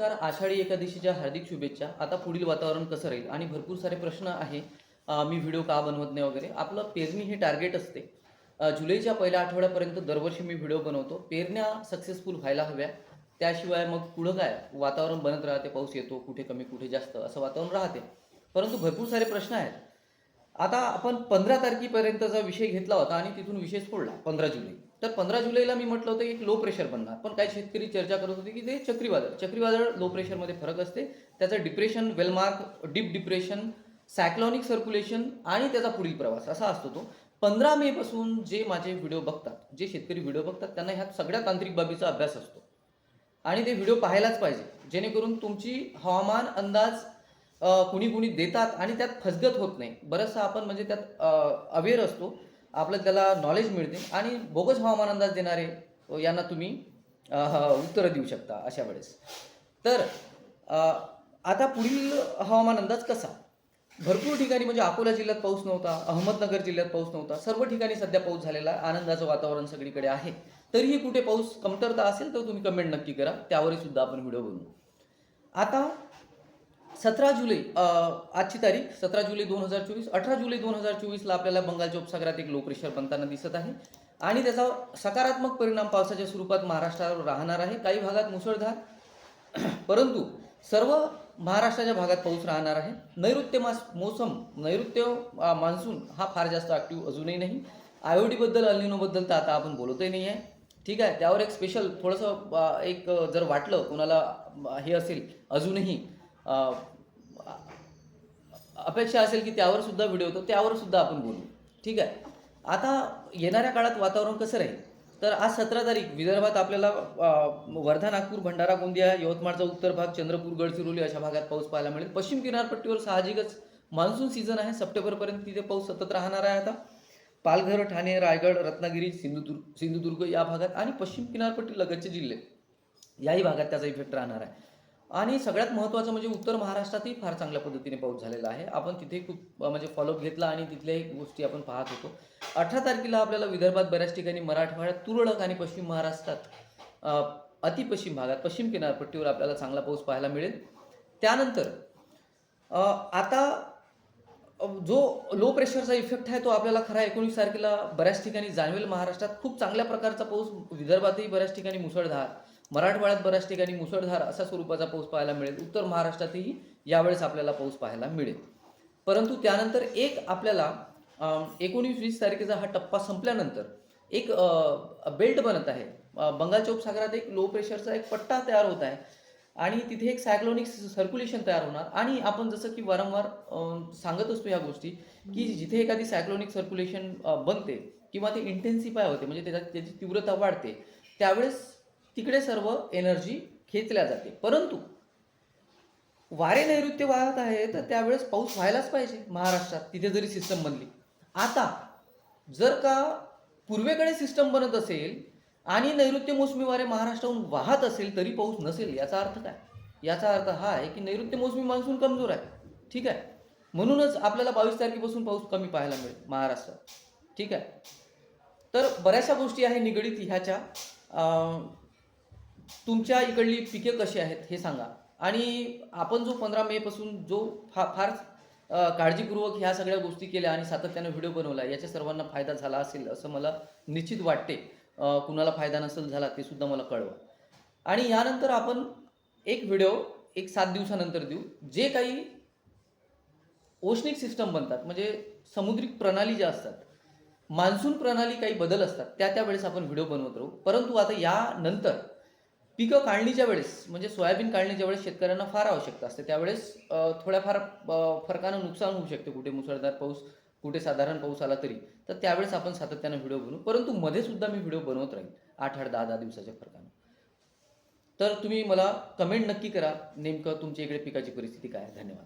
नमस्कार आषाढी एकादशीच्या हार्दिक शुभेच्छा. आता पुढील वातावरण कसं राहील? आणि भरपूर सारे प्रश्न आहे. मी व्हिडिओ का बनवत नाही वगैरे? आपलं पेरणी हे टार्गेट असते. जुलैच्या पहिल्या आठवड्यापर्यंत दरवर्षी मी व्हिडिओ बनवतो. पेरण्या सक्सेसफुल व्हायला हव्या. त्याशिवाय मग पुढं काय? वातावरण बनत राहते पाऊस येतो कुठे कमी कुठे जास्त असं वातावरण राहते. परंतु भरपूर सारे प्रश्न आहेत. आता आपण पंधरा तारखेपर्यंतचा विषय घेतला होता आणि तिथून विषय सोडला पंधरा जुलै. तर पंधरा जुलैला मी म्हटलं होतं एक लो प्रेशर बनणार पण काही शेतकरी चर्चा करत होते की ते चक्रीवादळ. चक्रीवादळ लो प्रेशरमध्ये फरक असते. त्याचं depression well mark deep depression cyclonic circulation आणि त्याचा पुढील प्रवास असा असतो तो. पंधरा मे पासून जे माझे व्हिडिओ बघतात जे शेतकरी व्हिडिओ बघतात त्यांना ह्या सगळ्या तांत्रिक बाबीचा अभ्यास असतो. आणि ते व्हिडिओ पाहायलाच पाहिजे. जेणेकरून तुमची हवामान अंदाज कुणी कुणी देतात आणि त्यात फसगत होत नाही. बरंचसं आपण म्हणजे त्यात अवेअर असतो. आपलं त्याला नॉलेज मिळते आणि बोगस हवामान अंदाज देणारे यांना तुम्ही उत्तरं देऊ शकता अशा वेळेस. तर आता पुढील हवामान अंदाज कसा? भरपूर ठिकाणी म्हणजे अकोला जिल्ह्यात पाऊस नव्हता अहमदनगर जिल्ह्यात पाऊस नव्हता सर्व ठिकाणी सध्या पाऊस झालेला आहे आनंदाचं वातावरण सगळीकडे आहे. तरीही कुठे पाऊस कमतरता असेल तर तुम्ही कमेंट नक्की करा त्यावरही सुद्धा आपण व्हिडिओ बनवू. आता सतरा जुलै आजची तारीख सतरा जुलै दोन हजार चोवीस अठरा जुलै दोन हजार चोवीसला आपल्याला बंगालच्या उपसागरात एक लो प्रेशर बनताना दिसत आहे. आणि त्याचा सकारात्मक परिणाम पावसाच्या स्वरूपात महाराष्ट्रावर राहणार आहे. काही भागात मुसळधार परंतु सर्व महाराष्ट्राच्या भागात पाऊस राहणार आहे. नैऋत्य मास मोसम नैऋत्य मान्सून हा फार जास्त ॲक्टिव्ह अजूनही नाही. आय अल्निनोबद्दल तर आता आपण बोलतही नाही आहे ठीक आहे त्यावर एक स्पेशल थोडंसं एक जर वाटलं कोणाला हे असेल अजूनही अपेक्षा असेल की त्यावर सुद्धा व्हिडिओ होतो त्यावर सुद्धा आपण बोलू. ठीक आहे? आता येणाऱ्या काळात वातावरण कसं राहील? तर आज सतरा तारीख विदर्भात आपल्याला वर्धा नागपूर भंडारा गोंदिया यवतमाळचा उत्तर भाग चंद्रपूर गडचिरोली अशा भागात पाऊस पाहायला मिळेल. पश्चिम किनारपट्टीवर साहजिकच मान्सून सीझन आहे. सप्टेंबरपर्यंत तिथे पाऊस सतत राहणार आहे आता. पालघर ठाणे रायगड रत्नागिरी सिंधुदुर्ग सिंधुदुर्ग या भागात आणि पश्चिम किनारपट्टी लगतचे जिल्हे याही भागात त्याचा इफेक्ट राहणार आहे. आणि सगळ्यात महत्त्वाचं म्हणजे उत्तर महाराष्ट्रातही फार चांगल्या पद्धतीने पाऊस झालेला आहे. आपण तिथे खूप म्हणजे फॉलोअप घेतला आणि तिथल्याही गोष्टी आपण पाहत होतो. अठरा तारखेला आपल्याला विदर्भात बऱ्याच ठिकाणी मराठवाड्यात तुरळक आणि पश्चिम महाराष्ट्रात अतिपश्चिम भागात पश्चिम किनारपट्टीवर आपल्याला चांगला पाऊस पाहायला मिळेल. त्यानंतर आता जो लो प्रेशरचा इफेक्ट आहे तो आपल्याला खरा एकोणीस तारखेला बऱ्याच ठिकाणी जाणवेल. महाराष्ट्रात खूप चांगल्या प्रकारचा पाऊस विदर्भातही बऱ्याच ठिकाणी मुसळधार. मराठवाड्यात बऱ्याच ठिकाणी मुसळधार असा स्वरूपाचा पाऊस पाहायला मिळेल. उत्तर महाराष्ट्रातही यावेळेस आपल्याला पाऊस पाहायला मिळेल. परंतु त्यानंतर एक आपल्याला एकोणीस वीस तारखेचा हा टप्पा संपल्यानंतर एक बेल्ट बनत आहे. बंगालच्या उपसागरात एक लो प्रेशरचा एक पट्टा तयार होत आहे आणि तिथे एक सायक्लोनिक सर्क्युलेशन तयार होणार. आणि आपण जसं की वारंवार सांगत असतो या गोष्टी की जिथे एखादी सायक्लोनिक सर्क्युलेशन बनते किंवा ते इंटेन्सिफाय होते म्हणजे त्याची तीव्रता वाढते त्यावेळेस तिकडे सर्व एनर्जी खेचल्या जाते. परंतु वारे नैऋत्य वाहत आहे तर त्यावेळेस पाऊस व्हायलाच पाहिजे महाराष्ट्रात तिथे जरी सिस्टम बनली. आता जर का पूर्वेकडे सिस्टम बनत असेल आणि नैऋत्य मोसमी वारे महाराष्ट्राहून वाहत असेल तरी पाऊस नसेल याचा अर्थ काय? याचा अर्थ हा आहे की नैऋत्य मोसमी मान्सून कमजोर आहे. ठीक आहे? म्हणूनच आपल्याला बावीस तारखेपासून पाऊस कमी पाहायला मिळेल महाराष्ट्रात. ठीक आहे? तर बऱ्याचशा गोष्टी आहे निगडीत ह्याच्या. तुमच्या इकडली पिके कशी आहेत हे सांगा. आणि आपण जो पंधरा मेपासून जो फा फार काळजीपूर्वक ह्या सगळ्या गोष्टी केल्या आणि सातत्यानं व्हिडिओ बनवला याच्या सर्वांना फायदा झाला असेल असं मला निश्चित वाटते. कुणाला फायदा नसेल झाला ते सुद्धा मला कळवा. आणि यानंतर आपण एक व्हिडिओ एक सात दिवसानंतर देऊ. जे काही ओशनिक सिस्टम बनतात म्हणजे समुद्रिक प्रणाली ज्या असतात मान्सून प्रणाली काही बदल असतात त्या त्यावेळेस आपण व्हिडिओ बनवत राहू. परंतु आता यानंतर पिकं काढणीच्या वेळेस म्हणजे सोयाबीन काढणीच्या वेळेस शेतकऱ्यांना फार आवश्यकता असते. त्यावेळेस थोड्याफार फरकानं नुकसान होऊ शकते कुठे मुसळधार पाऊस कुठे साधारण पाऊस आला तरी. तर त्यावेळेस आपण सातत्यानं व्हिडिओ बनवू. परंतु मध्ये सुद्धा मी व्हिडिओ बनवत राहील आठ आठ दहा दहा दिवसाच्या फरकानं. तर तुम्ही मला कमेंट नक्की करा नेमकं तुमच्या इकडे पिकाची परिस्थिती काय धन्यवाद.